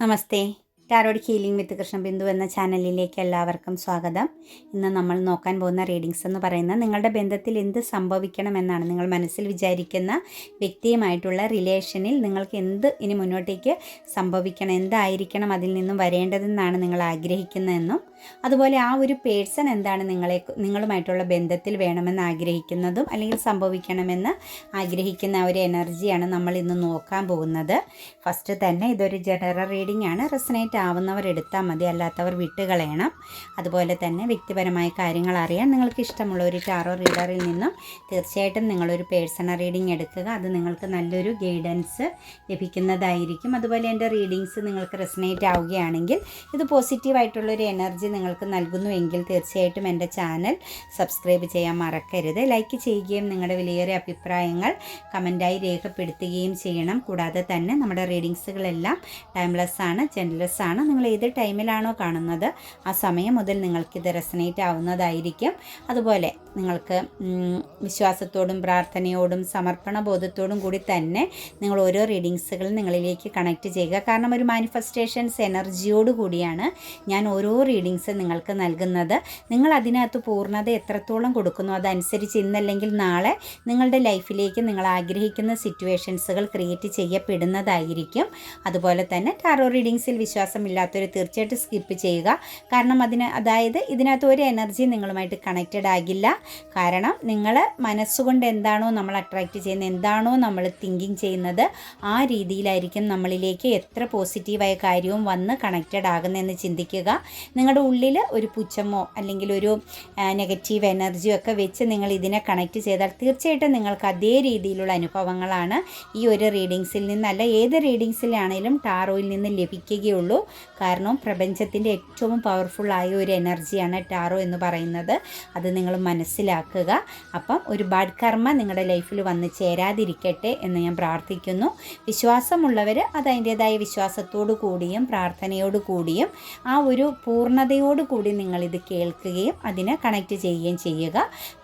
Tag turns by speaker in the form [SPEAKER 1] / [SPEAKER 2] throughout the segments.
[SPEAKER 1] నమస్తే. Tarot healing വിത്ത് കൃഷ്ണബിന്ദു എന്ന ചാനലിലേക്ക് എല്ലാവർക്കും സ്വാഗതം. ഇന്ന് നമ്മൾ നോക്കാൻ പോകുന്ന റീഡിങ്സ് എന്ന് പറയുന്നത് നിങ്ങളുടെ ബന്ധത്തിൽ എന്ത് സംഭവിക്കണമെന്നാണ്. നിങ്ങൾ മനസ്സിൽ വിചാരിക്കുന്ന വ്യക്തിയുമായിട്ടുള്ള റിലേഷനിൽ നിങ്ങൾക്ക് എന്ത് ഇനി മുന്നോട്ടേക്ക് സംഭവിക്കണം എന്തായിരിക്കണം അതിൽ നിന്നും വരേണ്ടതെന്നാണ് നിങ്ങൾ ആഗ്രഹിക്കുന്നതെന്നും അതുപോലെ ആ ഒരു പേഴ്സൺ എന്താണ് നിങ്ങളെ നിങ്ങളുമായിട്ടുള്ള ബന്ധത്തിൽ വേണമെന്ന് ആഗ്രഹിക്കുന്നതും അല്ലെങ്കിൽ സംഭവിക്കണമെന്ന് ആഗ്രഹിക്കുന്ന ഒരു എനർജിയാണ് നമ്മൾ ഇന്ന് നോക്കാൻ പോകുന്നത്. ഫസ്റ്റ് തന്നെ ഇതൊരു ജനറൽ റീഡിംഗ് ആണ്. റെസനേറ്റ് ആവുന്നവർ എടുത്താൽ മതി അല്ലാത്തവർ വിട്ടുകളയണം അതുപോലെ തന്നെ വ്യക്തിപരമായ കാര്യങ്ങൾ അറിയാൻ നിങ്ങൾക്ക് ഇഷ്ടമുള്ള ഒരു ടാറോ റീഡറിൽ നിന്നും തീർച്ചയായിട്ടും നിങ്ങളൊരു പേഴ്സണൽ റീഡിംഗ് എടുക്കുക. അത് നിങ്ങൾക്ക് നല്ലൊരു ഗൈഡൻസ് ലഭിക്കുന്നതായിരിക്കും. അതുപോലെ എന്റെ റീഡിങ്സ് നിങ്ങൾക്ക് റെസനേറ്റ് ആവുകയാണെങ്കിൽ ഇത് പോസിറ്റീവായിട്ടുള്ളൊരു എനർജി നിങ്ങൾക്ക് നൽകുന്നുവെങ്കിൽ തീർച്ചയായിട്ടും എന്റെ ചാനൽ സബ്സ്ക്രൈബ് ചെയ്യാൻ മറക്കരുത്. ലൈക്ക് ചെയ്യുകയും നിങ്ങളുടെ വിലയേറിയ അഭിപ്രായങ്ങൾ കമന്റായി രേഖപ്പെടുത്തുകയും ചെയ്യണം. കൂടാതെ തന്നെ നമ്മുടെ റീഡിങ്സുകളെല്ലാം ടൈംലെസ് ആണ് ജെൻലെസ് ആണ്. നിങ്ങൾ ഏത് ടൈമിലാണോ കാണുന്നത്. ആ സമയം മുതൽ നിങ്ങൾക്കിത് റെസനേറ്റ് ആവുന്നതായിരിക്കും. അതുപോലെ നിങ്ങൾക്ക് വിശ്വാസത്തോടും പ്രാർത്ഥനയോടും സമർപ്പണ ബോധത്തോടും കൂടി തന്നെ നിങ്ങൾ ഓരോ റീഡിങ്സുകൾ നിങ്ങളിലേക്ക് കണക്ട് ചെയ്യുക. കാരണം ഒരു മാനിഫെസ്റ്റേഷൻസ് എനർജിയോട് കൂടിയാണ് ഞാൻ ഓരോ റീഡിങ്സ് നിങ്ങൾക്ക് നൽകുന്നത്. നിങ്ങൾ അതിനകത്ത് പൂർണത എത്രത്തോളം കൊടുക്കുന്നു അതനുസരിച്ച് ഇന്നല്ലെങ്കിൽ നാളെ നിങ്ങളുടെ ലൈഫിലേക്ക് നിങ്ങൾ ആഗ്രഹിക്കുന്ന സിറ്റുവേഷൻസുകൾ ക്രിയേറ്റ് ചെയ്യപ്പെടുന്നതായിരിക്കും. അതുപോലെ തന്നെ ടാറോ റീഡിങ്സിൽ വിശ്വാസമില്ലാത്തവർ തീർച്ചയായിട്ടും സ്കിപ്പ് ചെയ്യുക. കാരണം അതിന് അതായത് ഇതിനകത്ത് ഒരു എനർജി നിങ്ങളുമായിട്ട് കണക്റ്റഡ് ആകില്ല. കാരണം നിങ്ങൾ മനസ്സുകൊണ്ട് എന്താണോ നമ്മൾ അട്രാക്റ്റ് ചെയ്യുന്നത് എന്താണോ നമ്മൾ തിങ്കിങ് ചെയ്യുന്നത് ആ രീതിയിലായിരിക്കും നമ്മളിലേക്ക് എത്ര പോസിറ്റീവായ കാര്യവും വന്ന് കണക്റ്റഡ് ആകുന്നതെന്ന് ചിന്തിക്കുക. നിങ്ങളുടെ ഉള്ളിൽ ഒരു പുച്ഛമോ അല്ലെങ്കിൽ ഒരു നെഗറ്റീവ് എനർജിയോ ഒക്കെ വെച്ച് നിങ്ങൾ ഇതിനെ കണക്റ്റ് ചെയ്താൽ തീർച്ചയായിട്ടും നിങ്ങൾക്ക് അതേ രീതിയിലുള്ള അനുഭവങ്ങളാണ് ഈ ഒരു റീഡിങ്സിൽ നിന്നല്ല ഏത് റീഡിങ്സിലാണെങ്കിലും ടാറോയിൽ നിന്ന് ലഭിക്കുകയുള്ളൂ. കാരണം പ്രപഞ്ചത്തിന്റെ ഏറ്റവും പവർഫുള്ളായ ഒരു എനർജിയാണ് ടാറോ എന്ന് പറയുന്നത്. അത് നിങ്ങൾ മനസ്സിലാക്കുക. അപ്പം ഒരു ബാഡ് കർമ്മ നിങ്ങളുടെ ലൈഫിൽ വന്ന് ചേരാതിരിക്കട്ടെ എന്ന് ഞാൻ പ്രാർത്ഥിക്കുന്നു. വിശ്വാസമുള്ളവർ അത് അതിന്റേതായ വിശ്വാസത്തോടു കൂടിയും പ്രാർത്ഥനയോടു കൂടിയും ആ ഒരു പൂർണതയോടു കൂടി നിങ്ങളിത് കേൾക്കുകയും അതിനെ കണക്റ്റ് ചെയ്യുകയും ചെയ്യുക.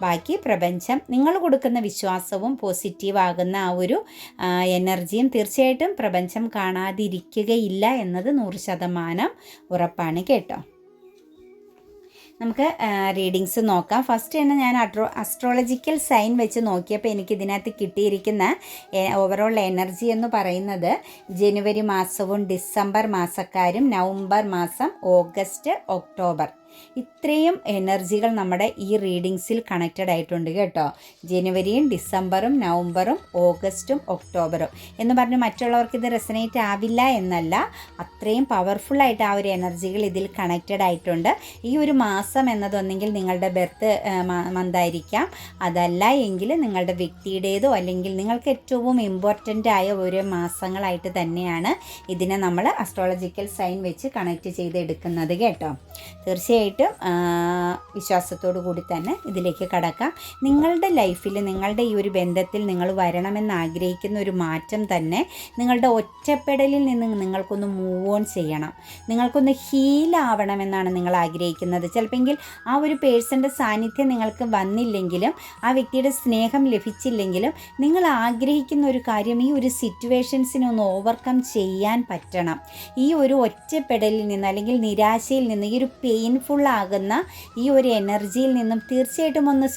[SPEAKER 1] ബാക്കി പ്രപഞ്ചം നിങ്ങൾ കൊടുക്കുന്ന വിശ്വാസവും പോസിറ്റീവ് ആകുന്ന ആ ഒരു എനർജിയും തീർച്ചയായിട്ടും പ്രപഞ്ചം കാണാതിരിക്കുകയില്ല എന്നത് നൂറ് ശതമാനം ഉറപ്പാണ് കേട്ടോ. നമുക്ക് റീഡിങ്സ് നോക്കാം. ഫസ്റ്റ് തന്നെ ഞാൻ അട്രോ അസ്ട്രോളജിക്കൽ സൈൻ വെച്ച് നോക്കിയപ്പോൾ എനിക്ക് ഇതിനകത്ത് കിട്ടിയിരിക്കുന്ന ഓവറോൾ എനർജി എന്ന് പറയുന്നത് ജനുവരി മാസവും ഡിസംബർ മാസക്കാരും നവംബർ മാസം ഓഗസ്റ്റ് ഒക്ടോബർ. ഇത്രയും എനർജികൾ നമ്മുടെ ഈ റീഡിങ്സിൽ കണക്റ്റഡ് ആയിട്ടുണ്ട് കേട്ടോ. ജനുവരിയും ഡിസംബറും നവംബറും ഓഗസ്റ്റും ഒക്ടോബറും. എന്ന് പറഞ്ഞ് മറ്റുള്ളവർക്ക് ഇത് റെസനേറ്റ് ആവില്ല എന്നല്ല അത്രയും പവർഫുള്ളായിട്ട് ആ ഒരു എനർജികൾ ഇതിൽ കണക്റ്റഡ് ആയിട്ടുണ്ട്. ഈ ഒരു മാസം എന്നതൊന്നെങ്കിൽ നിങ്ങളുടെ ബെർത്ത് മന്തായിരിക്കാം അതല്ല എങ്കിൽ നിങ്ങളുടെ വ്യക്തിയുടേതോ അല്ലെങ്കിൽ നിങ്ങൾക്ക് ഏറ്റവും ഇമ്പോർട്ടന്റ് ആയ ഒരു മാസങ്ങളായിട്ട് തന്നെയാണ് ഇതിനെ നമ്മൾ അസ്ട്രോളജിക്കൽ സൈൻ വെച്ച് കണക്റ്റ് ചെയ്തെടുക്കുന്നത് കേട്ടോ. തീർച്ചയായിട്ടും വിശ്വാസത്തോടു കൂടി തന്നെ ഇതിലേക്ക് കടക്കാം. നിങ്ങളുടെ ലൈഫിൽ നിങ്ങളുടെ ഈ ഒരു ബന്ധത്തിൽ നിങ്ങൾ വരണമെന്ന് ആഗ്രഹിക്കുന്ന ഒരു മാറ്റം തന്നെ നിങ്ങളുടെ ഒറ്റപ്പെടലിൽ നിന്ന് നിങ്ങൾക്കൊന്ന് മൂവ് ഓൺ ചെയ്യണം. നിങ്ങൾക്കൊന്ന് ഹീലാവണമെന്നാണ് നിങ്ങൾ ആഗ്രഹിക്കുന്നത്. ചിലപ്പോൾ ആ ഒരു പേഴ്സന്റെ സാന്നിധ്യം നിങ്ങൾക്ക് വന്നില്ലെങ്കിലും ആ വ്യക്തിയുടെ സ്നേഹം ലഭിച്ചില്ലെങ്കിലും നിങ്ങൾ ആഗ്രഹിക്കുന്ന ഒരു കാര്യം ഈ ഒരു സിറ്റുവേഷൻസിനെ ഒന്ന് ഓവർകം ചെയ്യാൻ പറ്റണം. ഈ ഒരു ഒറ്റപ്പെടലിൽ നിന്ന് അല്ലെങ്കിൽ നിരാശയിൽ നിന്ന് ഈ ഒരു പെയിൻഫുൾ ആകുന്ന ഈ ഒരു എനർജിയിൽ നിന്നും തീർച്ചയായിട്ടും ഒന്ന്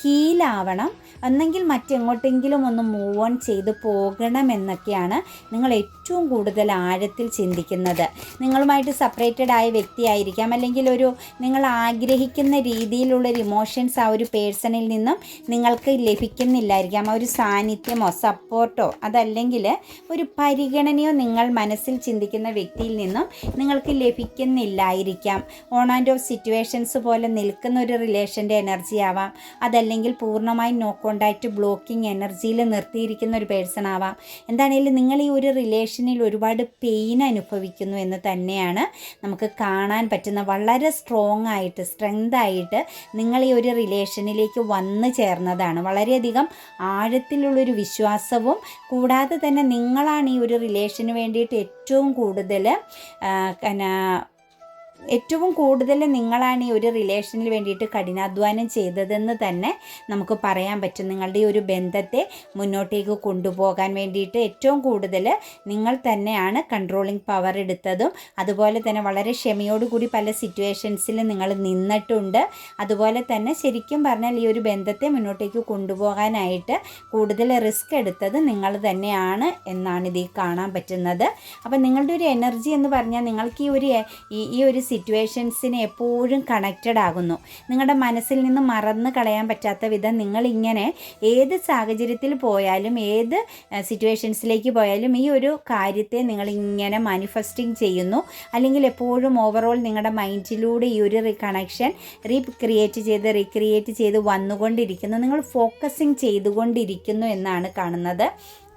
[SPEAKER 1] ഹീലാവണം എന്നെങ്കിൽ മറ്റെങ്ങോട്ടെങ്കിലും ഒന്ന് മൂവ് ഓൺ ചെയ്ത് പോകണമെന്നൊക്കെയാണ് നിങ്ങൾ ഏറ്റവും കൂടുതൽ ആഴത്തിൽ ചിന്തിക്കുന്നത്. നിങ്ങളുമായിട്ട് സെപ്പറേറ്റഡ് ആയ വ്യക്തിയായിരിക്കാം. അല്ലെങ്കിൽ ഒരു നിങ്ങൾ ആഗ്രഹിക്കുന്ന രീതിയിലുള്ള ഒരു ഇമോഷൻസ് ആ ഒരു പേഴ്സണിൽ നിന്നും നിങ്ങൾക്ക് ലഭിക്കുന്നില്ലായിരിക്കാം. ആ ഒരു സാന്നിധ്യമോ സപ്പോർട്ടോ അതല്ലെങ്കിൽ ഒരു പരിഗണനയോ നിങ്ങൾ മനസ്സിൽ ചിന്തിക്കുന്ന വ്യക്തിയിൽ നിന്നും നിങ്ങൾക്ക് ലഭിക്കുന്നില്ലായിരിക്കാം. ഓൺ ആൻഡ് ഓഫ് സിറ്റുവേഷൻസ് പോലെ നിൽക്കുന്ന ഒരു റിലേഷന്റെ എനർജി ആവാം. അതല്ലെങ്കിൽ പൂർണമായും നോ കോണ്ടാക്റ്റ് ബ്ലോക്കിംഗ് എനർജിയിൽ നിർത്തിയിരിക്കുന്ന ഒരു പേഴ്സൺ ആവാം. എന്താണെങ്കിലും നിങ്ങൾ ഈ ഒരു റിലേഷനിൽ ഒരുപാട് പെയിൻ അനുഭവിക്കുന്നു എന്ന് തന്നെയാണ് നമുക്ക് കാണാൻ പറ്റുന്ന വളരെ സ്ട്രോങ് ആയിട്ട് സ്ട്രെങ്ത് ആയിട്ട് നിങ്ങൾ ഈ ഒരു റിലേഷനിലേക്ക് വന്നു ചേർന്നതാണ്. വളരെയധികം ആഴത്തിലുള്ളൊരു വിശ്വാസവും കൂടാതെ തന്നെ നിങ്ങളാണ് ഈ ഒരു റിലേഷന് വേണ്ടിയിട്ട് ഏറ്റവും കൂടുതൽ ഏറ്റവും കൂടുതൽ നിങ്ങളാണ് ഈ ഒരു റിലേഷനിൽ വേണ്ടിയിട്ട് കഠിനാധ്വാനം ചെയ്തതെന്ന് തന്നെ നമുക്ക് പറയാൻ പറ്റും. നിങ്ങളുടെ ഈ ഒരു ബന്ധത്തെ മുന്നോട്ടേക്ക് കൊണ്ടുപോകാൻ വേണ്ടിയിട്ട് ഏറ്റവും കൂടുതൽ നിങ്ങൾ തന്നെയാണ് കൺട്രോളിങ് പവർ എടുത്തതും. അതുപോലെ തന്നെ വളരെ ക്ഷമയോടുകൂടി പല സിറ്റുവേഷൻസിൽ നിങ്ങൾ നിന്നിട്ടുണ്ട്. അതുപോലെ തന്നെ ശരിക്കും പറഞ്ഞാൽ ഈ ഒരു ബന്ധത്തെ മുന്നോട്ടേക്ക് കൊണ്ടുപോകാനായിട്ട് കൂടുതൽ റിസ്ക് എടുത്തത് നിങ്ങൾ തന്നെയാണ് എന്നാണ് ഇതിൽ കാണാൻ പറ്റുന്നത്. അപ്പം നിങ്ങളുടെ ഒരു എനർജി എന്ന് പറഞ്ഞാൽ നിങ്ങൾക്ക് ഈ ഒരു ഈ ഒരു സിറ്റുവേഷൻസിന് എപ്പോഴും കണക്റ്റഡ് ആകുന്നു. നിങ്ങളുടെ മനസ്സിൽ നിന്ന് മറന്ന് കളയാൻ പറ്റാത്ത വിധം നിങ്ങളിങ്ങനെ ഏത് സാഹചര്യത്തിൽ പോയാലും ഏത് സിറ്റുവേഷൻസിലേക്ക് പോയാലും ഈ ഒരു കാര്യത്തെ നിങ്ങളിങ്ങനെ മാനിഫെസ്റ്റിംഗ് ചെയ്യുന്നു. അല്ലെങ്കിൽ എപ്പോഴും ഓവറോൾ നിങ്ങളുടെ മൈൻഡിലൂടെ ഈ ഒരു കണക്ഷൻ റീക്രിയേറ്റ് ചെയ്ത് റീക്രിയേറ്റ് ചെയ്ത് വന്നുകൊണ്ടിരിക്കുന്നു. നിങ്ങൾ ഫോക്കസിങ് ചെയ്തുകൊണ്ടിരിക്കുന്നു എന്നാണ് കാണുന്നത്.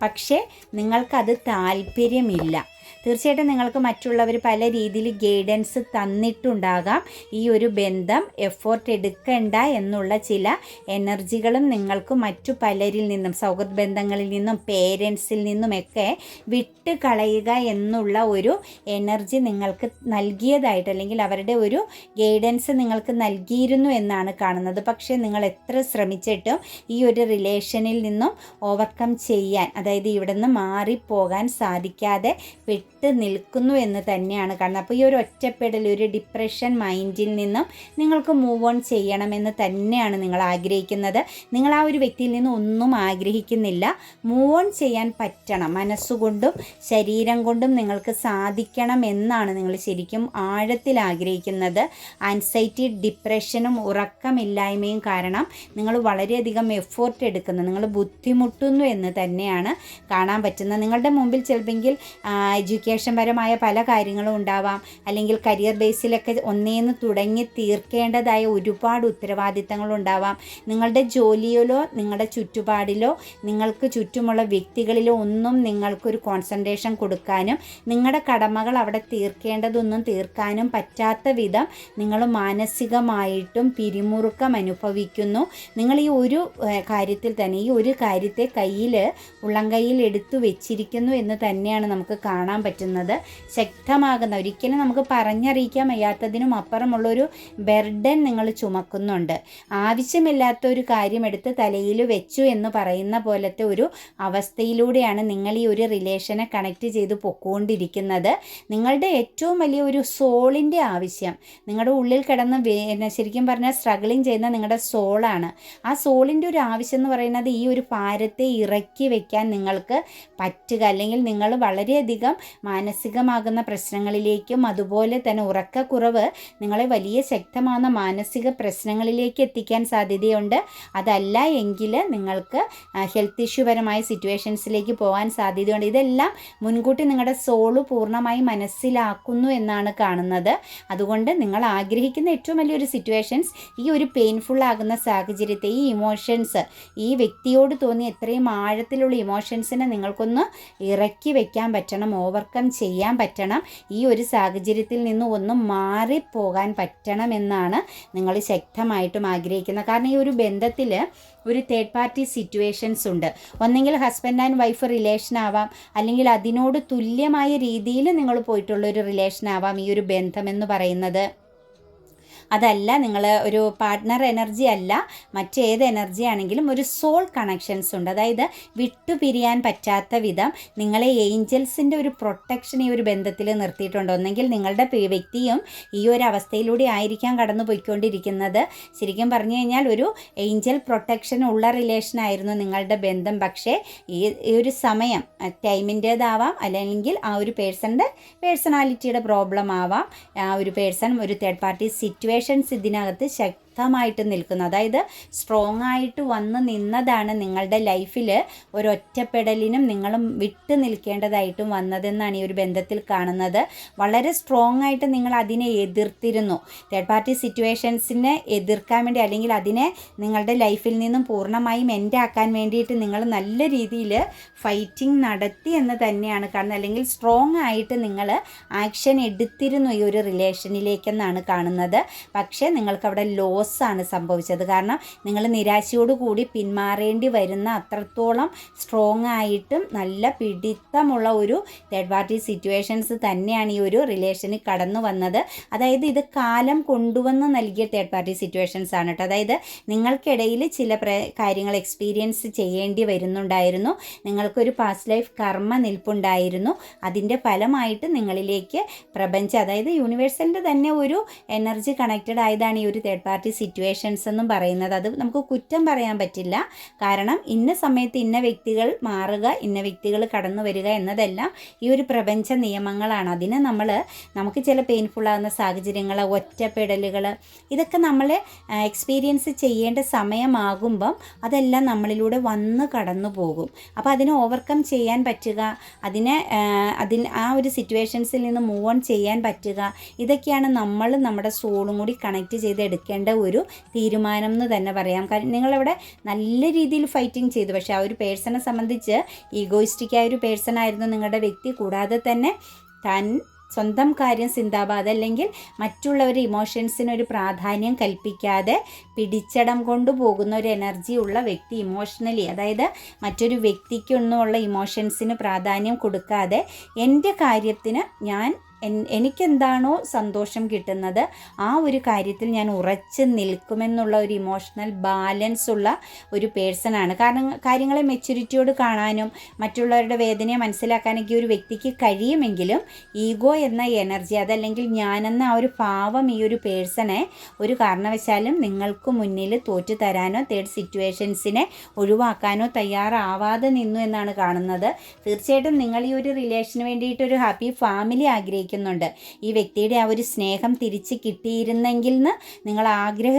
[SPEAKER 1] പക്ഷേ നിങ്ങൾക്കത് താല്പര്യമില്ല. തീർച്ചയായിട്ടും നിങ്ങൾക്ക് മറ്റുള്ളവർ പല രീതിയിൽ ഗൈഡൻസ് തന്നിട്ടുണ്ടാകാം. ഈ ഒരു ബന്ധം എഫോർട്ട് എടുക്കേണ്ട എന്നുള്ള ചില എനർജികളും നിങ്ങൾക്ക് മറ്റു പലരിൽ നിന്നും സൗഹൃദ ബന്ധങ്ങളിൽ നിന്നും പേരൻസിൽ നിന്നുമൊക്കെ വിട്ട് കളയുക എന്നുള്ള ഒരു എനർജി നിങ്ങൾക്ക് നൽകിയതായിട്ട് അല്ലെങ്കിൽ അവരുടെ ഒരു ഗൈഡൻസ് നിങ്ങൾക്ക് നൽകിയിരുന്നു എന്നാണ് കാണുന്നത്. പക്ഷേ നിങ്ങൾ എത്ര ശ്രമിച്ചിട്ടും ഈ ഒരു റിലേഷനിൽ നിന്നും ഓവർകം ചെയ്യാൻ അതായത് ഇവിടെ നിന്ന് മാറിപ്പോകാൻ സാധിക്കാതെ വിട്ട് നിൽക്കുന്നു എന്ന് തന്നെയാണ് കാരണം അപ്പോൾ ഈ ഒരു ഒറ്റപ്പെടൽ ഒരു ഡിപ്രഷൻ മൈൻഡിൽ നിന്നും നിങ്ങൾക്ക് മൂവ് ഓൺ ചെയ്യണമെന്ന് തന്നെയാണ് നിങ്ങൾ ആഗ്രഹിക്കുന്നത്. നിങ്ങൾ ആ ഒരു വ്യക്തിയിൽ നിന്ന് ഒന്നും ആഗ്രഹിക്കുന്നില്ല. മൂവ് ഓൺ ചെയ്യാൻ പറ്റണം. മനസ്സുകൊണ്ടും ശരീരം കൊണ്ടും നിങ്ങൾക്ക് സാധിക്കണം എന്നാണ് നിങ്ങൾ ശരിക്കും ആഴത്തിൽ ആഗ്രഹിക്കുന്നത്. ആൻസൈറ്റി ഡിപ്രഷനും ഉറക്കമില്ലായ്മയും കാരണം നിങ്ങൾ വളരെയധികം എഫോർട്ട് എടുക്കുന്നു. നിങ്ങൾ ബുദ്ധിമുട്ടുന്നു എന്ന് തന്നെയാണ് കാണാൻ പറ്റുന്നത്. നിങ്ങളുടെ മുമ്പിൽ ചിലപ്പോൾ എഡ്യൂക്കേഷൻ പരമായ പല കാര്യങ്ങളും ഉണ്ടാവാം. അല്ലെങ്കിൽ കരിയർ ബേസിലൊക്കെ ഒന്നേന്ന് തുടങ്ങി തീർക്കേണ്ടതായ ഒരുപാട് ഉത്തരവാദിത്തങ്ങൾ ഉണ്ടാവാം. നിങ്ങളുടെ ജോലിയിലോ നിങ്ങളുടെ ചുറ്റുപാടിലോ നിങ്ങൾക്ക് ചുറ്റുമുള്ള വ്യക്തികളിലോ ഒന്നും നിങ്ങൾക്കൊരു കോൺസെൻട്രേഷൻ കൊടുക്കാനും നിങ്ങളുടെ കടമകൾ അവിടെ തീർക്കേണ്ടതൊന്നും തീർക്കാനും പറ്റാത്ത വിധം നിങ്ങൾ മാനസികമായിട്ടും പിരിമുറുക്കം അനുഭവിക്കുന്നു. നിങ്ങൾ ഈ ഒരു കാര്യത്തിൽ തന്നെ ഈ ഒരു കാര്യത്തെ കയ്യിൽ ഉള്ളം കയ്യിൽ എടുത്തു വെച്ചിരിക്കുന്നു എന്ന് തന്നെയാണ് നമുക്ക് കാണാൻ പറ്റുന്നത്. ശക്തമാകുന്ന ഒരിക്കലും നമുക്ക് പറഞ്ഞറിയിക്കാൻ വയ്യാത്തതിനും അപ്പുറമുള്ളൊരു ബെർഡൻ നിങ്ങൾ ചുമക്കുന്നുണ്ട്. ആവശ്യമില്ലാത്ത ഒരു കാര്യം എടുത്ത് തലയിൽ വെച്ചു എന്ന് പറയുന്ന പോലത്തെ ഒരു അവസ്ഥയിലൂടെയാണ് നിങ്ങൾ ഈ ഒരു റിലേഷനെ കണക്ട് ചെയ്ത് പൊക്കോണ്ടിരിക്കുന്നത്. നിങ്ങളുടെ ഏറ്റവും വലിയ ഒരു സോളിന്റെ ആവശ്യം നിങ്ങളുടെ ഉള്ളിൽ കിടന്ന് ശരിക്കും പറഞ്ഞാൽ സ്ട്രഗിളിങ് ചെയ്യുന്ന നിങ്ങളുടെ സോളാണ്. ആ സോളിന്റെ ഒരു ആവശ്യം എന്ന് പറയുന്നത് ഈ ഒരു ഭാരത്തെ ഇറക്കി വെക്കാൻ നിങ്ങൾക്ക് പറ്റുക അല്ലെങ്കിൽ നിങ്ങൾ വളരെയധികം മാനസികമാകുന്ന പ്രശ്നങ്ങളിലേക്കും അതുപോലെ തന്നെ ഉറക്കക്കുറവ് നിങ്ങളെ വലിയ ശക്തമാകുന്ന മാനസിക പ്രശ്നങ്ങളിലേക്ക് എത്തിക്കാൻ സാധ്യതയുണ്ട്. അതല്ല എങ്കിൽ നിങ്ങൾക്ക് ഹെൽത്ത് ഇഷ്യൂ പരമായ സിറ്റുവേഷൻസിലേക്ക് പോകാൻ സാധ്യതയുണ്ട്. ഇതെല്ലാം മുൻകൂട്ടി നിങ്ങളുടെ സോൾ പൂർണമായി മനസ്സിലാക്കുന്നു എന്നാണ് കാണുന്നത്. അതുകൊണ്ട് നിങ്ങൾ ആഗ്രഹിക്കുന്ന ഏറ്റവും വലിയൊരു സിറ്റുവേഷൻസ് ഈ ഒരു പെയിൻഫുൾ ആകുന്ന സാഹചര്യത്തെ ഈ ഇമോഷൻസ് ഈ വ്യക്തിയോട് തോന്നിയ എത്രയും ആഴത്തിലുള്ള ഇമോഷൻസിനെ നിങ്ങൾക്കൊന്ന് ഇറക്കി വെക്കാൻ പറ്റണം ഓവർകം ചെയ്യാൻ പറ്റണം. ഈ ഒരു സാഹചര്യത്തിൽ നിന്ന് ഒന്നും മാറിപ്പോകാൻ പറ്റണം എന്നാണ് നിങ്ങൾ ശക്തമായിട്ടും ആഗ്രഹിക്കുന്നത്. കാരണം ഈ ഒരു ബന്ധത്തിൽ ഒരു തേർഡ് പാർട്ടി സിറ്റുവേഷൻസ് ഉണ്ട്. ഒന്നെങ്കിൽ ഹസ്ബൻഡ് ആൻഡ് വൈഫ് റിലേഷൻ ആവാം. അല്ലെങ്കിൽ അതിനോട് തുല്യമായ രീതിയിൽ നിങ്ങൾ പോയിട്ടുള്ള ഒരു റിലേഷൻ ആവാം ഈ ഒരു ബന്ധം എന്ന് പറയുന്നത്. അതല്ല നിങ്ങൾ ഒരു പാർട്ട്ണർ എനർജി അല്ല മറ്റേത് എനർജി ആണെങ്കിലും ഒരു സോൾ കണക്ഷൻസ് ഉണ്ട്. അതായത് വിട്ടുപിരിയാൻ പറ്റാത്ത വിധം നിങ്ങളെ ഏഞ്ചൽസിന്റെ ഒരു പ്രൊട്ടക്ഷൻ ഈ ഒരു ബന്ധത്തിൽ നിർത്തിയിട്ടുണ്ട്. ഒന്നെങ്കിൽ നിങ്ങളുടെ വ്യക്തിയും ഈ ഒരു അവസ്ഥയിലൂടെ ആയിരിക്കാം കടന്നു പോയിക്കൊണ്ടിരിക്കുന്നത് ശരിക്കും പറഞ്ഞു കഴിഞ്ഞാൽ ഒരു ഏഞ്ചൽ പ്രൊട്ടക്ഷൻ ഉള്ള റിലേഷൻ ആയിരുന്നു നിങ്ങളുടെ ബന്ധം. പക്ഷേ ഈ ഒരു സമയം ടൈമിന്റേതാവാം അല്ലെങ്കിൽ ആ ഒരു പേഴ്സണിന്റെ പേഴ്സണാലിറ്റിയുടെ പ്രോബ്ലം ആവാം. ആ ഒരു പേഴ്സൺ ഒരു തേർഡ് പാർട്ടി സിറ്റുവേഷൻ സിറ്റുവേഷൻസ് ഇതിനകത്ത് ശക്തമായിട്ട് നിൽക്കുന്നു അതായത് സ്ട്രോങ് ആയിട്ട് വന്ന് നിന്നതാണ് നിങ്ങളുടെ ലൈഫിൽ ഒരു ഒറ്റപ്പെടലിനും നിങ്ങളും വിട്ടു നിൽക്കേണ്ടതായിട്ടും വന്നതെന്നാണ് ഈ ഒരു ബന്ധത്തിൽ കാണുന്നത്. വളരെ സ്ട്രോങ് ആയിട്ട് നിങ്ങൾ അതിനെ എതിർത്തിരുന്നു. തേർഡ് പാർട്ടി സിറ്റുവേഷൻസിനെ എതിർക്കാൻ വേണ്ടി അല്ലെങ്കിൽ അതിനെ നിങ്ങളുടെ ലൈഫിൽ നിന്നും പൂർണമായും എന്റെ ആക്കാൻ വേണ്ടിയിട്ട് നിങ്ങൾ നല്ല രീതിയിൽ ഫൈറ്റിംഗ് നടത്തി എന്ന് തന്നെയാണ് കാണുന്നത്. അല്ലെങ്കിൽ സ്ട്രോങ് ആയിട്ട് നിങ്ങൾ ആക്ഷൻ എടുത്തിരുന്നു ഈ ഒരു റിലേഷനിലേക്കെന്നാണ് കാണുന്നത്. പക്ഷേ നിങ്ങൾക്ക് അവിടെ ലോസ് ലോസ് ആണ് സംഭവിച്ചത്. കാരണം നിങ്ങൾ നിരാശയോടുകൂടി പിന്മാറേണ്ടി വരുന്ന അത്രത്തോളം സ്ട്രോങ് ആയിട്ടും നല്ല പിടിത്തമുള്ള ഒരു തേർഡ് പാർട്ടി സിറ്റുവേഷൻസ് തന്നെയാണ് ഈ ഒരു റിലേഷന് കടന്നു വന്നത്. അതായത് ഇത് കാലം കൊണ്ടുവന്ന് നൽകിയ തേർഡ് പാർട്ടി സിറ്റുവേഷൻസ് ആണ് കേട്ടോ. അതായത് നിങ്ങൾക്കിടയിൽ ചില കാര്യങ്ങൾ എക്സ്പീരിയൻസ് ചെയ്യേണ്ടി വരുന്നുണ്ടായിരുന്നു. നിങ്ങൾക്കൊരു പാസ്റ്റ് ലൈഫ് കർമ്മ നിൽപ്പുണ്ടായിരുന്നു. അതിന്റെ ഫലമായിട്ട് നിങ്ങളിലേക്ക് പ്രപഞ്ചം അതായത് യൂണിവേഴ്സലിന്റെ തന്നെ ഒരു എനർജി കണക്റ്റഡ് ആയതാണ് ഈ ഒരു തേർഡ് പാർട്ടി സിറ്റുവേഷൻസ് എന്നും പറയുന്നത് അത് നമുക്ക് കുറ്റം പറയാൻ പറ്റില്ല. കാരണം ഇന്ന സമയത്ത് ഇന്ന വ്യക്തികൾ മാറുക ഇന്ന വ്യക്തികൾ കടന്നു വരിക എന്നതെല്ലാം ഈ ഒരു പ്രപഞ്ച നിയമങ്ങളാണ്. അതിന് നമ്മൾ നമുക്ക് ചില പെയിൻഫുൾ ആകുന്ന സാഹചര്യങ്ങൾ ഒറ്റപ്പെടലുകൾ ഇതൊക്കെ നമ്മൾ എക്സ്പീരിയൻസ് ചെയ്യേണ്ട സമയമാകുമ്പം അതെല്ലാം നമ്മളിലൂടെ വന്ന് കടന്നു പോകും. അപ്പോൾ അതിനെ ഓവർകം ചെയ്യാൻ പറ്റുക അതിനെ അതിന് ആ ഒരു സിറ്റുവേഷൻസിൽ നിന്ന് മൂവ് ഓൺ ചെയ്യാൻ പറ്റുക ഇതൊക്കെയാണ് നമ്മൾ നമ്മുടെ സോളും കൂടി കണക്ട് ചെയ്ത് എടുക്കേണ്ട ഒരു തീരുമാനം എന്ന് തന്നെ പറയാം. കാരണം നിങ്ങളിവിടെ നല്ല രീതിയിൽ ഫൈറ്റിംഗ് ചെയ്തു. പക്ഷേ ആ ഒരു പേഴ്സണെ സംബന്ധിച്ച് ഈഗോയിസ്റ്റിക്കായ ഒരു പേഴ്സൺ ആയിരുന്നു നിങ്ങളുടെ വ്യക്തി. കൂടാതെ തന്നെ താൻ സ്വന്തം കാര്യം സിന്താബാദ് അല്ലെങ്കിൽ മറ്റുള്ളവരുടെ ഇമോഷൻസിനൊരു പ്രാധാന്യം കൽപ്പിക്കാതെ പിടിച്ചടം കൊണ്ടുപോകുന്ന ഒരു എനർജി ഉള്ള വ്യക്തി ഇമോഷണലി അതായത് മറ്റൊരു വ്യക്തിക്കൊന്നുമുള്ള ഇമോഷൻസിന് പ്രാധാന്യം കൊടുക്കാതെ എന്റെ കാര്യത്തിന് ഞാൻ എനിക്കെന്താണോ സന്തോഷം കിട്ടുന്നത് ആ ഒരു കാര്യത്തിൽ ഞാൻ ഉറച്ച് നിൽക്കുമെന്നുള്ള ഒരു ഇമോഷണൽ ബാലൻസ് ഉള്ള ഒരു പേഴ്സണാണ് കാരണം കാര്യങ്ങളെ മെച്യൂരിറ്റിയോട് കാണാനും മറ്റുള്ളവരുടെ വേദനയെ മനസ്സിലാക്കാനൊക്കെ ഒരു വ്യക്തിക്ക് കഴിയുമെങ്കിലും ഈഗോ എന്ന എനർജി അതല്ലെങ്കിൽ ഞാനെന്ന ആ ഒരു ഭാവം ഈ ഒരു പേഴ്സണെ ഒരു കാരണവശാലും നിങ്ങൾക്ക് മുന്നിൽ തോറ്റു തരാനോ തേർഡ് സിറ്റുവേഷൻസിനെ ഒഴിവാക്കാനോ തയ്യാറാവാതെ നിന്നു എന്നാണ് കാണുന്നത്. തീർച്ചയായിട്ടും നിങ്ങൾ ഈ ഒരു റിലേഷന് വേണ്ടിയിട്ട് ഒരു ഹാപ്പി ഫാമിലി ആഗ്രഹിക്കുന്നുണ്ട്. ഈ വ്യക്തിയുടെ ആ ഒരു സ്നേഹം തിരിച്ച് കിട്ടിയിരുന്നെങ്കിൽ എന്ന് നിങ്ങൾ ആഗ്രഹ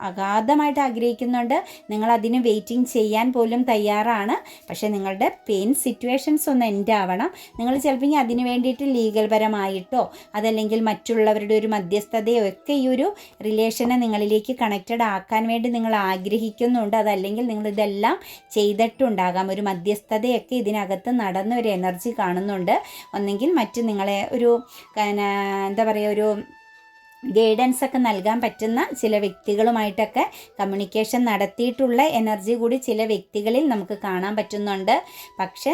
[SPEAKER 1] അഗാധമായിട്ട് ആഗ്രഹിക്കുന്നുണ്ട്. നിങ്ങൾ അതിന് വെയിറ്റിംഗ് ചെയ്യാൻ പോലും തയ്യാറാണ്. പക്ഷേ നിങ്ങളുടെ പെയിൻ സിറ്റുവേഷൻസ് ഒന്ന് എൻഡ് ആവണം. നിങ്ങൾ ചിലപ്പോൾ അതിന് വേണ്ടിയിട്ട് ലീഗൽ പരമായിട്ടോ അതല്ലെങ്കിൽ മറ്റുള്ളവരുടെ ഒരു മധ്യസ്ഥതയോ ഒക്കെ ഈ ഒരു റിലേഷനെ നിങ്ങളിലേക്ക് കണക്റ്റഡ് ആക്കാൻ വേണ്ടി നിങ്ങൾ ആഗ്രഹിക്കുന്നുണ്ട്. അതല്ലെങ്കിൽ നിങ്ങൾ ഇതെല്ലാം ചെയ്തിട്ടുണ്ടാകാം. ഒരു മധ്യസ്ഥതയൊക്കെ ഇതിനകത്ത് നടന്ന ഒരു എനർജി കാണുന്നുണ്ട്. ഒന്നെങ്കിൽ മറ്റ് നിങ്ങളെ ഒരു എന്താ പറയുക ഒരു ഗൈഡൻസ് ഒക്കെ നൽകാൻ പറ്റുന്ന ചില വ്യക്തികളുമായിട്ടൊക്കെ കമ്മ്യൂണിക്കേഷൻ നടത്തിയിട്ടുള്ള എനർജി കൂടി ചില വ്യക്തികളിൽ നമുക്ക് കാണാൻ പറ്റുന്നുണ്ട്. പക്ഷേ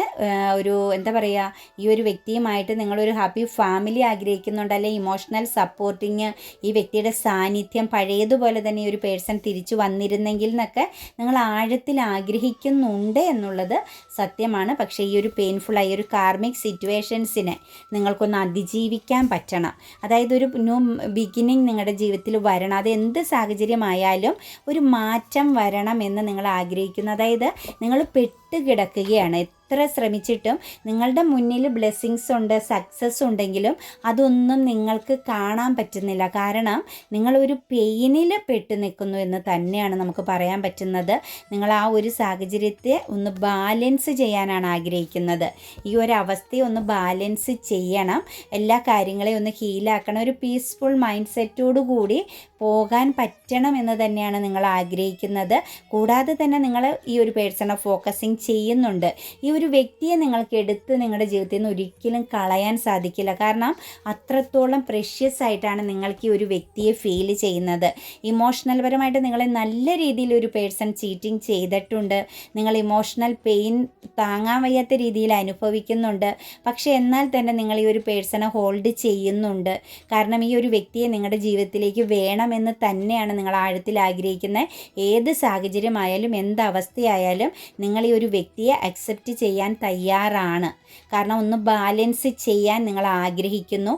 [SPEAKER 1] ഒരു എന്താ പറയുക ഈ ഒരു വ്യക്തിയുമായിട്ട് നിങ്ങളൊരു ഹാപ്പി ഫാമിലി ആഗ്രഹിക്കുന്നുണ്ട് അല്ലെങ്കിൽ ഇമോഷണൽ സപ്പോർട്ടിങ് ഈ വ്യക്തിയുടെ സാന്നിധ്യം പഴയതുപോലെ തന്നെ ഈ ഒരു പേഴ്സൺ തിരിച്ചു വന്നിരുന്നെങ്കിൽ എന്നൊക്കെ നിങ്ങൾ ആഴത്തിൽ ആഗ്രഹിക്കുന്നുണ്ട് എന്നുള്ളത് സത്യമാണ്. പക്ഷേ ഈ ഒരു പെയിൻഫുൾ ആയ ഒരു കാർമിക് സിറ്റുവേഷൻസിനെ നിങ്ങൾക്കൊന്ന് അതിജീവിക്കാൻ പറ്റണം. അതായത് ഒരു ന്യൂ ബിഗി ബിഗിനിങ് നിങ്ങളുടെ ജീവിതത്തിൽ വരണം. അത് എന്ത് സാഹചര്യമായാലും ഒരു മാറ്റം വരണം എന്ന് നിങ്ങൾ ആഗ്രഹിക്കുന്നു. അതായത് നിങ്ങൾ പെട്ട് കിടക്കുകയാണ് എത്ര ശ്രമിച്ചിട്ടും നിങ്ങളുടെ മുന്നിൽ ബ്ലെസ്സിങ്സ് ഉണ്ട് സക്സസ് ഉണ്ടെങ്കിലും അതൊന്നും നിങ്ങൾക്ക് കാണാൻ പറ്റുന്നില്ല. കാരണം നിങ്ങളൊരു പെയിനിൽ പെട്ട് നിൽക്കുന്നു എന്ന് തന്നെയാണ് നമുക്ക് പറയാൻ പറ്റുന്നത്. നിങ്ങൾ ആ ഒരു സാഹചര്യത്തെ ഒന്ന് ബാലൻസ് ചെയ്യാനാണ് ആഗ്രഹിക്കുന്നത്. ഈ ഒരു അവസ്ഥയെ ഒന്ന് ബാലൻസ് ചെയ്യണം. എല്ലാ കാര്യങ്ങളെയും ഒന്ന് ഹീലാക്കണം ഒരു പീസ്ഫുൾ മൈൻഡ് സെറ്റോടു കൂടി പോകാൻ പറ്റണം എന്ന് തന്നെയാണ് നിങ്ങൾ ആഗ്രഹിക്കുന്നത്. കൂടാതെ തന്നെ നിങ്ങൾ ഈ ഒരു പേഴ്സണെ ഫോക്കസിങ് ചെയ്യുന്നുണ്ട്. ഈ ഒരു വ്യക്തിയെ നിങ്ങൾക്ക് എടുത്ത് നിങ്ങളുടെ ജീവിതത്തിൽ നിന്ന് ഒരിക്കലും കളയാൻ സാധിക്കില്ല. കാരണം അത്രത്തോളം പ്രഷ്യസ് ആയിട്ടാണ് നിങ്ങൾക്ക് ഈ ഒരു വ്യക്തിയെ ഫീൽ ചെയ്യുന്നത്. ഇമോഷണൽ പരമായിട്ട് നിങ്ങളെ നല്ല രീതിയിൽ ഒരു പേഴ്സൺ ചീറ്റിംഗ് ചെയ്തിട്ടുണ്ട്. നിങ്ങൾ ഇമോഷണൽ പെയിൻ താങ്ങാൻ വയ്യാത്ത രീതിയിൽ അനുഭവിക്കുന്നുണ്ട്. പക്ഷേ എന്നാൽ തന്നെ നിങ്ങൾ ഈ ഒരു പേഴ്സണെ ഹോൾഡ് ചെയ്യുന്നുണ്ട്. കാരണം ഈ ഒരു വ്യക്തിയെ നിങ്ങളുടെ ജീവിതത്തിലേക്ക് വേണമെന്ന് തന്നെയാണ് നിങ്ങൾ ആഴത്തിൽ ആഗ്രഹിക്കുന്നത്. ഏത് സാഹചര്യമായാലും എന്ത് അവസ്ഥയായാലും നിങ്ങൾ ഈ ഒരു വ്യക്തിയെ അക്സെപ്റ്റ് ചെയ്യാൻ തയ്യാറാണ്. കാരണം ഒന്ന് ബാലൻസ് ചെയ്യാൻ നിങ്ങൾ ആഗ്രഹിക്കുന്നു.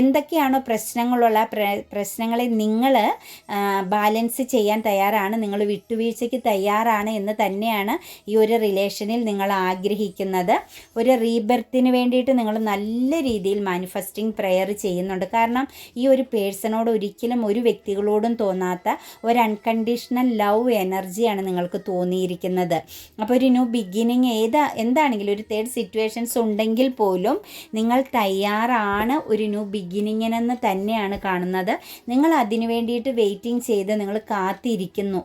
[SPEAKER 1] എന്തൊക്കെയാണോ പ്രശ്നങ്ങളുള്ള പ്രശ്നങ്ങളെ നിങ്ങൾ ബാലൻസ് ചെയ്യാൻ തയ്യാറാണ്. നിങ്ങൾ വിട്ടുവീഴ്ചയ്ക്ക് തയ്യാറാണ് എന്ന് തന്നെയാണ് ഈ ഒരു റിലേഷനിൽ നിങ്ങൾ ആഗ്രഹിക്കുന്നത്. ഒരു റീബർത്തിന് വേണ്ടിയിട്ട് നിങ്ങൾ നല്ല രീതിയിൽ മാനിഫെസ്റ്റിംഗ് പ്രെയർ ചെയ്യുന്നുണ്ട്. കാരണം ഈ ഒരു പേഴ്സണോട് ഒരിക്കലും ഒരു വ്യക്തികളോടും തോന്നാത്ത ഒരു അൺകണ്ടീഷണൽ ലവ് എനർജിയാണ് നിങ്ങൾക്ക് തോന്നിയിരിക്കുന്നത്. അപ്പോൾ ഒരു ന്യൂ ബിഗിനിങ് ഏത് എന്താണെങ്കിലും ഒരു തേർഡ് സിറ്റുവേഷൻസ് ഉണ്ടെങ്കിൽ പോലും നിങ്ങൾ തയ്യാറാണ് ഒരു ന്യൂ ബിഗിനിങ്ങിനെന്ന് തന്നെയാണ് കാണുന്നത്. നിങ്ങൾ അതിനു വേണ്ടിയിട്ട് വെയിറ്റിംഗ് ചെയ്ത് നിങ്ങൾ കാത്തിരിക്കുന്നു.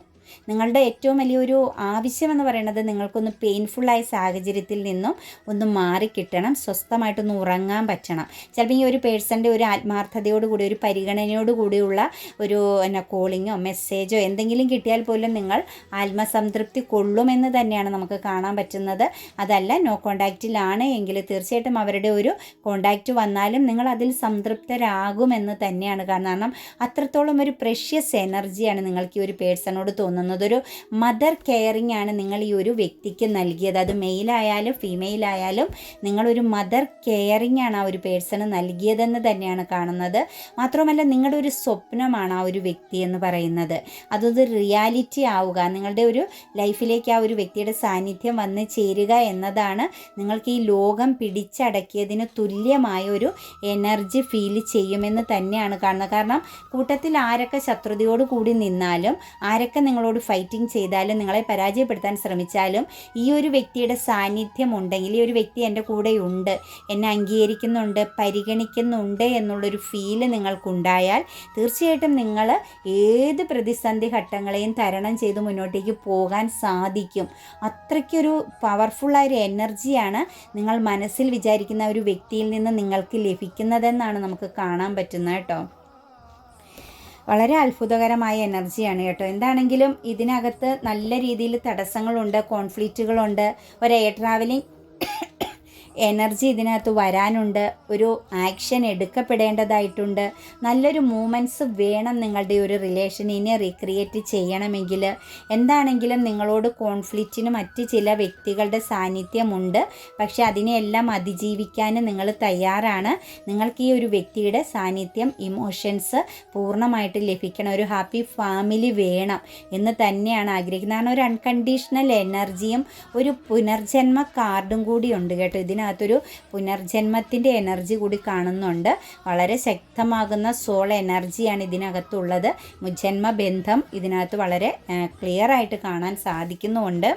[SPEAKER 1] നിങ്ങളുടെ ഏറ്റവും വലിയൊരു ആവശ്യമെന്ന് പറയുന്നത് നിങ്ങൾക്കൊന്ന് പെയിൻഫുള്ളായ സാഹചര്യത്തിൽ നിന്നും ഒന്ന് മാറിക്കിട്ടണം സ്വസ്ഥമായിട്ടൊന്ന് ഉറങ്ങാൻ പറ്റണം. ചിലപ്പോൾ ഈ ഒരു പേഴ്സന്റെ ഒരു ആത്മാർത്ഥതയോടുകൂടി ഒരു പരിഗണനയോടുകൂടിയുള്ള ഒരു എന്നാ കോളിങ്ങോ മെസ്സേജോ എന്തെങ്കിലും കിട്ടിയാൽ പോലും നിങ്ങൾ ആത്മസംതൃപ്തി കൊള്ളുമെന്ന് തന്നെയാണ് നമുക്ക് കാണാൻ പറ്റുന്നത്. അതല്ല നോ കോണ്ടാക്റ്റിലാണ് എങ്കിൽ തീർച്ചയായിട്ടും അവരുടെ ഒരു കോണ്ടാക്റ്റ് വന്നാലും നിങ്ങൾ അതിൽ സംതൃപ്തരാകുമെന്ന് തന്നെയാണ് കാരണം അത്രത്തോളം ഒരു പ്രഷ്യസ് എനർജിയാണ് നിങ്ങൾക്ക് ഈ ഒരു പേഴ്സണോട് തോന്നുന്നത്. ഒരു മദർ കെയറിങ് ആണ് നിങ്ങൾ ഈ ഒരു വ്യക്തിക്ക് നൽകിയത്. അത് മെയിലായാലും ഫീമെയിലായാലും നിങ്ങളൊരു മദർ കെയറിങ് ആണ് ആ ഒരു പേഴ്സണ് നൽകിയതെന്ന് തന്നെയാണ് കാണുന്നത്. മാത്രമല്ല നിങ്ങളുടെ ഒരു സ്വപ്നമാണ് ആ ഒരു വ്യക്തി എന്ന് പറയുന്നത്. അതൊരു റിയാലിറ്റി ആവുക നിങ്ങളുടെ ഒരു ലൈഫിലേക്ക് ആ ഒരു വ്യക്തിയുടെ സാന്നിധ്യം വന്ന് ചേരുക എന്നതാണ് നിങ്ങൾക്ക് ഈ ലോകം പിടിച്ചടക്കിയതിന് തുല്യമായ ഒരു എനർജി ഫീൽ ചെയ്യുമെന്ന് തന്നെയാണ് കാണുന്നത്. കാരണം കൂട്ടത്തിൽ ആരൊക്കെ ശത്രുതയോട് കൂടി നിന്നാലും ആരൊക്കെ നിങ്ങളോട് ഫൈറ്റിംഗ് ചെയ്താലും നിങ്ങളെ പരാജയപ്പെടുത്താൻ ശ്രമിച്ചാലും ഈ ഒരു വ്യക്തിയുടെ സാന്നിധ്യം ഉണ്ടെങ്കിൽ ഈ ഒരു വ്യക്തി എന്റെ കൂടെയുണ്ട് എന്നെ അംഗീകരിക്കുന്നുണ്ട് പരിഗണിക്കുന്നുണ്ട് എന്നുള്ളൊരു ഫീൽ നിങ്ങൾക്കുണ്ടായാൽ തീർച്ചയായിട്ടും നിങ്ങൾ ഏത് പ്രതിസന്ധി ഘട്ടങ്ങളെയും തരണം ചെയ്ത് മുന്നോട്ടേക്ക് പോകാൻ സാധിക്കും. അത്രയ്ക്കൊരു പവർഫുള്ളായ ഒരു എനർജിയാണ് നിങ്ങൾ മനസ്സിൽ വിചാരിക്കുന്ന ഒരു വ്യക്തിയിൽ നിന്ന് നിങ്ങൾക്ക് ലഭിക്കുന്നതെന്നാണ് നമുക്ക് കാണാൻ പറ്റുന്നത് കേട്ടോ. വളരെ അത്ഭുതകരമായ എനർജിയാണ് കേട്ടോ. എന്താണെങ്കിലും ഇതിനകത്ത് നല്ല രീതിയിൽ തടസ്സങ്ങളുണ്ട് കോൺഫ്ലിക്റ്റുകളുണ്ട്. ഒരു എയർ ട്രാവലിംഗ് എനർജി ഇതിനകത്ത് വരാനുണ്ട്. ഒരു ആക്ഷൻ എടുക്കപ്പെടേണ്ടതായിട്ടുണ്ട്. നല്ലൊരു മൂമെന്റ്സ് വേണം നിങ്ങളുടെ ഒരു റിലേഷൻ ഇനി റീക്രിയേറ്റ് ചെയ്യണമെങ്കിൽ. എന്താണെങ്കിലും നിങ്ങളോട് കോൺഫ്ലിക്റ്റിന് മറ്റ് ചില വ്യക്തികളുടെ സാന്നിധ്യമുണ്ട്. പക്ഷെ അതിനെയെല്ലാം അതിജീവിക്കാൻ നിങ്ങൾ തയ്യാറാണ്. നിങ്ങൾക്ക് ഈ ഒരു വ്യക്തിയുടെ സാന്നിധ്യം ഇമോഷൻസ് പൂർണമായിട്ട് ലഭിക്കണം. ഒരു ഹാപ്പി ഫാമിലി വേണം എന്ന് തന്നെയാണ് ആഗ്രഹിക്കുന്നത്. കാരണം ഒരു അൺകണ്ടീഷണൽ എനർജിയും ഒരു പുനർജന്മ കാർഡും കൂടി ഉണ്ട് കേട്ടോ ഇതിനകത്ത്. ഇതിനകത്തൊരു പുനർജന്മത്തിന്റെ എനർജി കൂടി കാണുന്നുണ്ട്. വളരെ ശക്തമാകുന്ന സോൾ എനർജിയാണ് ഇതിനകത്തുള്ളത്. മുജന്മ ബന്ധം ഇതിനകത്ത് വളരെ ക്ലിയർ ആയിട്ട് കാണാൻ സാധിക്കുന്നുമുണ്ട്.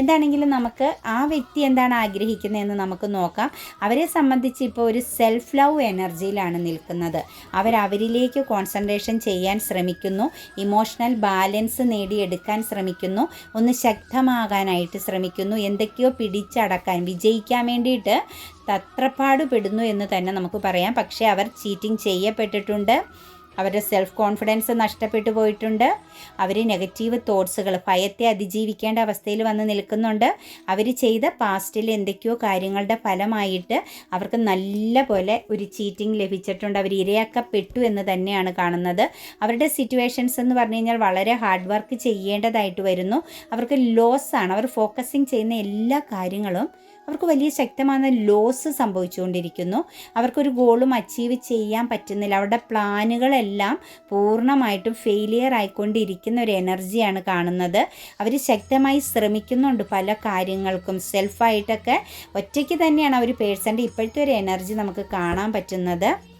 [SPEAKER 1] എന്താണെങ്കിലും നമുക്ക് ആ വ്യക്തി എന്താണ് ആഗ്രഹിക്കുന്നതെന്ന് നമുക്ക് നോക്കാം. അവരെ സംബന്ധിച്ച് ഇപ്പോൾ ഒരു സെൽഫ് ലവ് എനർജിയിലാണ് നിൽക്കുന്നത് അവരവരിലേക്ക് കോൺസെൻട്രേഷൻ ചെയ്യാൻ ശ്രമിക്കുന്നു. ഇമോഷണൽ ബാലൻസ് നേടിയെടുക്കാൻ ശ്രമിക്കുന്നു. ഒന്ന് ശക്തമാകാനായിട്ട് ശ്രമിക്കുന്നു. എന്തൊക്കെയോ പിടിച്ചടക്കാൻ വിജയിക്കാൻ വേണ്ടിയിട്ട് തത്രപ്പാട് പെടുന്നു എന്ന് തന്നെ നമുക്ക് പറയാം. പക്ഷേ അവർ ചീറ്റിംഗ് ചെയ്യപ്പെട്ടിട്ടുണ്ട്. അവരുടെ സെൽഫ് കോൺഫിഡൻസ് നഷ്ടപ്പെട്ടു പോയിട്ടുണ്ട്. അവർ നെഗറ്റീവ് തോട്ട്സുകൾ ഭയത്തെ അതിജീവിക്കേണ്ട അവസ്ഥയിൽ വന്ന് നിൽക്കുന്നുണ്ട്. അവർ ചെയ്ത പാസ്റ്റിൽ എന്തൊക്കെയോ കാര്യങ്ങളുടെ ഫലമായിട്ട് അവർക്ക് നല്ല പോലെ ഒരു ചീറ്റിംഗ് ലഭിച്ചിട്ടുണ്ട്. അവർ ഇരയാക്കപ്പെട്ടു എന്ന് തന്നെയാണ് കാണുന്നത്. അവരുടെ സിറ്റുവേഷൻസ് എന്ന് പറഞ്ഞു കഴിഞ്ഞാൽ വളരെ ഹാർഡ് വർക്ക് ചെയ്യേണ്ടതായിട്ട് വരുന്നു. അവർക്ക് ലോസ് ആണ്. അവർ ഫോക്കസിങ് ചെയ്യുന്ന എല്ലാ കാര്യങ്ങളും അവർക്ക് വലിയ ശക്തമായ ലോസ് സംഭവിച്ചുകൊണ്ടിരിക്കുന്നു. അവർക്കൊരു ഗോളും അച്ചീവ് ചെയ്യാൻ പറ്റുന്നില്ല. അവരുടെ പ്ലാനുകളെല്ലാം പൂർണമായിട്ടും ഫെയിലിയർ ആയിക്കൊണ്ടിരിക്കുന്ന ഒരു എനർജിയാണ് കാണുന്നത്. അവർ ശക്തമായി ശ്രമിക്കുന്നുണ്ട് പല കാര്യങ്ങൾക്കും. സെൽഫായിട്ടൊക്കെ ഒറ്റയ്ക്ക് തന്നെയാണ് അവർ പേഴ്സന്റെ ഇപ്പോഴത്തെ ഒരു എനർജി നമുക്ക് കാണാൻ പറ്റുന്നത്.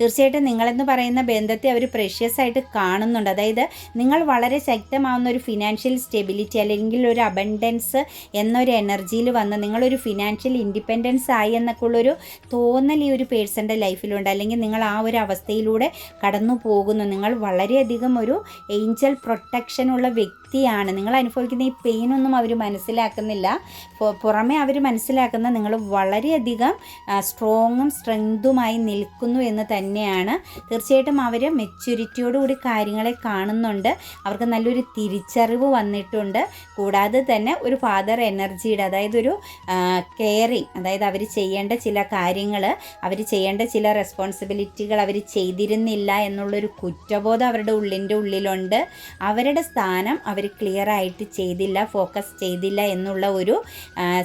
[SPEAKER 1] തീർച്ചയായിട്ടും നിങ്ങളെന്ന് പറയുന്ന ബന്ധത്തെ അവർ പ്രഷ്യസ് ആയിട്ട് കാണുന്നുണ്ട്. അതായത് നിങ്ങൾ വളരെ ശക്തമാവുന്ന ഒരു ഫിനാൻഷ്യൽ സ്റ്റെബിലിറ്റി അല്ലെങ്കിൽ ഒരു അബൻഡൻസ് എന്നൊരു എനർജിയിൽ വന്ന് നിങ്ങളൊരു ഫിനാൻഷ്യൽ ഇൻഡിപെൻഡൻസ് ആയി എന്നൊക്കെ ഉള്ളൊരു തോന്നൽ ഈ ഒരു പേഴ്സന്റെ ലൈഫിലുണ്ട്. അല്ലെങ്കിൽ നിങ്ങൾ ആ ഒരു അവസ്ഥയിലൂടെ കടന്നു പോകുന്നു നിങ്ങൾ വളരെയധികം ഒരു ഏഞ്ചൽ പ്രൊട്ടക്ഷനുള്ള വ്യക്തി വ്യക്തിയാണ്. നിങ്ങൾ അനുഭവിക്കുന്ന ഈ പെയിനൊന്നും അവർ മനസ്സിലാക്കുന്നില്ല. പുറമേ അവർ മനസ്സിലാക്കുന്ന നിങ്ങൾ വളരെയധികം സ്ട്രോങ്ങും സ്ട്രെങ്തുമായി നിൽക്കുന്നു എന്ന് തന്നെയാണ്. തീർച്ചയായിട്ടും അവർ മെച്യൂരിറ്റിയോടുകൂടി കാര്യങ്ങളെ കാണുന്നുണ്ട്. അവർക്ക് നല്ലൊരു തിരിച്ചറിവ് വന്നിട്ടുണ്ട്. കൂടാതെ തന്നെ ഒരു ഫാദർ എനർജിയുടെ അതായത് ഒരു കെയറിങ് അതായത് അവർ ചെയ്യേണ്ട ചില കാര്യങ്ങൾ അവർ ചെയ്യേണ്ട ചില റെസ്പോൺസിബിലിറ്റികൾ അവർ ചെയ്തിരുന്നില്ല എന്നുള്ളൊരു കുറ്റബോധം അവരുടെ ഉള്ളിന്റെ ഉള്ളിലുണ്ട്. അവരുടെ സ്ഥാനം അവർ ക്ലിയർ ആയിട്ട് ചെയ്തില്ല ഫോക്കസ് ചെയ്തില്ല എന്നുള്ള ഒരു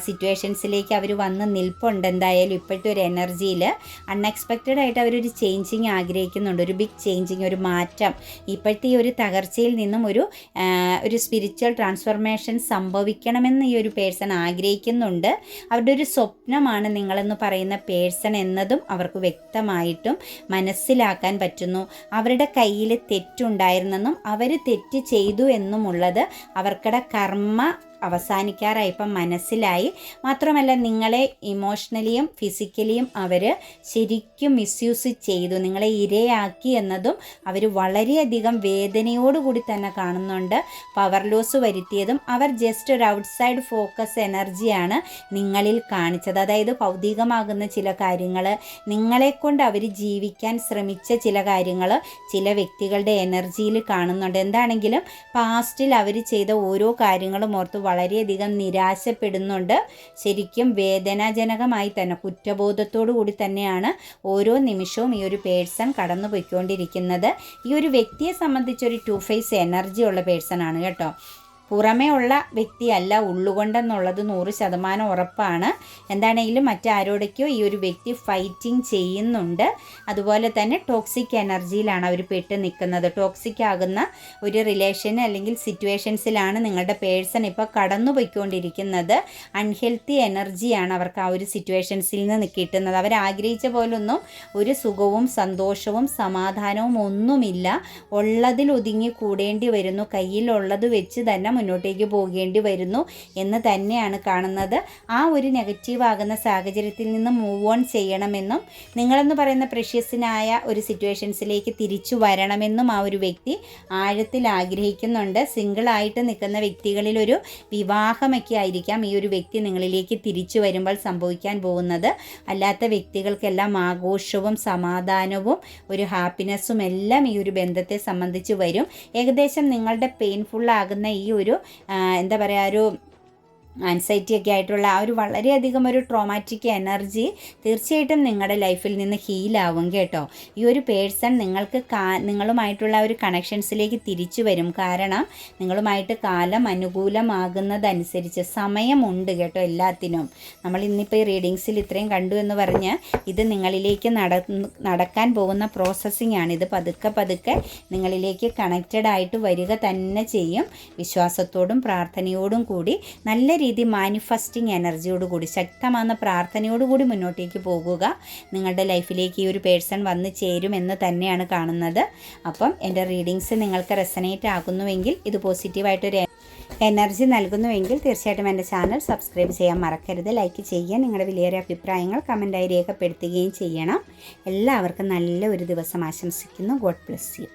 [SPEAKER 1] സിറ്റുവേഷൻസിലേക്ക് അവർ വന്ന് നിൽപ്പുണ്ട് എന്തായാലും ഇപ്പോഴത്തെ ഒരു എനർജിയിൽ അൺഎക്സ്പെക്റ്റഡ് ആയിട്ട് അവരൊരു ചേഞ്ചിങ് ആഗ്രഹിക്കുന്നുണ്ട് ഒരു ബിഗ് ചേഞ്ചിങ് ഒരു മാറ്റം. ഇപ്പോഴത്തെ ഈ ഒരു തകർച്ചയിൽ നിന്നും ഒരു ഒരു സ്പിരിച്വൽ ട്രാൻസ്ഫോർമേഷൻ സംഭവിക്കണമെന്ന് ഈ ഒരു പേഴ്സൺ ആഗ്രഹിക്കുന്നുണ്ട്. അവരുടെ ഒരു സ്വപ്നമാണ് നിങ്ങളെന്ന് പറയുന്ന പേഴ്സൺ എന്നതും അവർക്ക് വ്യക്തമായിട്ടും മനസ്സിലാക്കാൻ പറ്റുന്നു. അവരുടെ കയ്യിൽ തെറ്റുണ്ടായിരുന്നെന്നും അവർ തെറ്റ് ചെയ്തു എന്നുമുള്ള എന്നുള്ളത് അവർക്കടെ കർമ്മ അവസാനിക്കാറായി. ഇപ്പം മനസ്സിലായി. മാത്രമല്ല നിങ്ങളെ ഇമോഷണലിയും ഫിസിക്കലിയും അവർ ശരിക്കും മിസ്യൂസ് ചെയ്തു. നിങ്ങളെ ഇരയാക്കി എന്നതും അവർ വളരെയധികം വേദനയോടുകൂടി തന്നെ കാണുന്നുണ്ട്. പവർ ലോസ് വരുത്തിയതും അവർ ജസ്റ്റ് ഒരു ഔട്ട്സൈഡ് ഫോക്കസ് എനർജിയാണ് നിങ്ങളിൽ കാണിച്ചത്. അതായത് ഭൗതികമാകുന്ന ചില കാര്യങ്ങൾ നിങ്ങളെക്കൊണ്ട് അവർ ജീവിക്കാൻ ശ്രമിച്ച ചില കാര്യങ്ങൾ ചില വ്യക്തികളുടെ എനർജിയിൽ കാണുന്നുണ്ട്. എന്താണെങ്കിലും പാസ്റ്റിൽ അവർ ചെയ്ത ഓരോ കാര്യങ്ങളും ഓർത്ത് വളരെയധികം നിരാശപ്പെടുന്നുണ്ട്. ശരിക്കും വേദനാജനകമായി തന്നെ കുറ്റബോധത്തോടു കൂടി തന്നെയാണ് ഓരോ നിമിഷവും ഈ ഒരു പേഴ്സൺ കടന്നു പോയിക്കൊണ്ടിരിക്കുന്നത് ഈ ഒരു വ്യക്തിയെ സംബന്ധിച്ചൊരു ടു ഫേസ് എനർജി ഉള്ള പേഴ്സൺ ആണ് കേട്ടോ. പുറമേ ഉള്ള വ്യക്തിയല്ല ഉള്ളുകൊണ്ടെന്നുള്ളത് നൂറ് ശതമാനം ഉറപ്പാണ്. എന്താണെങ്കിലും മറ്റാരോടൊക്കെയോ ഈ ഒരു വ്യക്തി ഫൈറ്റിംഗ് ചെയ്യുന്നുണ്ട്. അതുപോലെ തന്നെ ടോക്സിക് എനർജിയിലാണ് അവർ പെട്ട് നിൽക്കുന്നത്. ടോക്സിക് ആകുന്ന ഒരു റിലേഷൻ അല്ലെങ്കിൽ സിറ്റുവേഷൻസിലാണ് നിങ്ങളുടെ പേഴ്സൺ ഇപ്പോൾ കടന്നു പോയിക്കൊണ്ടിരിക്കുന്നത് അൺഹെൽത്തി എനർജിയാണ് അവർക്ക് ആ ഒരു സിറ്റുവേഷൻസിൽ നിന്ന് കിട്ടുന്നത്. അവർ ആഗ്രഹിച്ച പോലൊന്നും ഒരു സുഖവും സന്തോഷവും സമാധാനവും ഒന്നുമില്ല. ഉള്ളതിൽ ഒതുങ്ങി കൂടേണ്ടി വരുന്നു. കയ്യിലുള്ളത് വെച്ച് തന്നെ മുന്നോട്ടേക്ക് പോകേണ്ടി വരുന്നു എന്ന് തന്നെയാണ് കാണുന്നത്. ആ ഒരു നെഗറ്റീവ് ആകുന്ന സാഹചര്യത്തിൽ നിന്ന് മൂവ് ഓൺ ചെയ്യണമെന്നും നിങ്ങളെന്ന് പറയുന്ന പ്രഷ്യസിനായ ഒരു സിറ്റുവേഷൻസിലേക്ക് തിരിച്ചു വരണമെന്നും ആ ഒരു വ്യക്തി ആഴത്തിൽ ആഗ്രഹിക്കുന്നുണ്ട്. സിംഗിളായിട്ട് നിൽക്കുന്ന വ്യക്തികളിൽ ഒരു വിവാഹമൊക്കെ ആയിരിക്കാം ഈ ഒരു വ്യക്തി നിങ്ങളിലേക്ക് തിരിച്ചു വരുമ്പോൾ സംഭവിക്കാൻ പോകുന്നത്. അല്ലാത്ത വ്യക്തികൾക്കെല്ലാം ആഘോഷവും സമാധാനവും ഒരു ഹാപ്പിനെസ്സും എല്ലാം ഈ ഒരു ബന്ധത്തെ സംബന്ധിച്ച് വരും. ഏകദേശം നിങ്ങളുടെ പെയിൻഫുള്ളാകുന്ന ഈ ഈ ഒരു എന്താ പറയുക ഒരു ആൻസൈറ്റി ഒക്കെ ആയിട്ടുള്ള ആ ഒരു വളരെയധികം ഒരു ട്രോമാറ്റിക് എനർജി തീർച്ചയായിട്ടും നിങ്ങളുടെ ലൈഫിൽ നിന്ന് ഹീലാവും കേട്ടോ. ഈ ഒരു പേഴ്സൺ നിങ്ങൾക്ക് കാ നിങ്ങളുമായിട്ടുള്ള ഒരു കണക്ഷൻസിലേക്ക് തിരിച്ചു വരും. കാരണം നിങ്ങളുമായിട്ട് കാലം അനുകൂലമാകുന്നതനുസരിച്ച് സമയമുണ്ട് കേട്ടോ എല്ലാത്തിനും. നമ്മൾ ഇന്നിപ്പോൾ ഈ റീഡിങ്സിൽ ഇത്രയും കണ്ടു എന്ന് പറഞ്ഞ് ഇത് നിങ്ങളിലേക്ക് നട നടക്കാൻ പോകുന്ന പ്രോസസ്സിംഗ് ആണ്. ഇത് പതുക്കെ പതുക്കെ നിങ്ങളിലേക്ക് കണക്റ്റഡ് ആയിട്ട് വരിക തന്നെ ചെയ്യും. വിശ്വാസത്തോടും പ്രാർത്ഥനയോടും കൂടി നല്ല രീതി മാനിഫെസ്റ്റിംഗ് എനർജിയോടുകൂടി ശക്തമാകുന്ന പ്രാർത്ഥനയോടുകൂടി മുന്നോട്ടേക്ക് പോകുക. നിങ്ങളുടെ ലൈഫിലേക്ക് ഈ ഒരു പേഴ്സൺ വന്ന് ചേരുമെന്ന് തന്നെയാണ് കാണുന്നത്. അപ്പം എന്റെ റീഡിങ്സ് നിങ്ങൾക്ക് റെസനേറ്റ് ആകുന്നുവെങ്കിൽ ഇത് പോസിറ്റീവായിട്ടൊരു എനർജി നൽകുന്നുവെങ്കിൽ തീർച്ചയായിട്ടും എന്റെ ചാനൽ സബ്സ്ക്രൈബ് ചെയ്യാൻ മറക്കരുത്. ലൈക്ക് ചെയ്യുക നിങ്ങളുടെ വിലയേറിയ അഭിപ്രായങ്ങൾ കമന്റായി രേഖപ്പെടുത്തുകയും ചെയ്യണം. എല്ലാവർക്കും നല്ല ഒരു ദിവസം ആശംസിക്കുന്നു. God bless you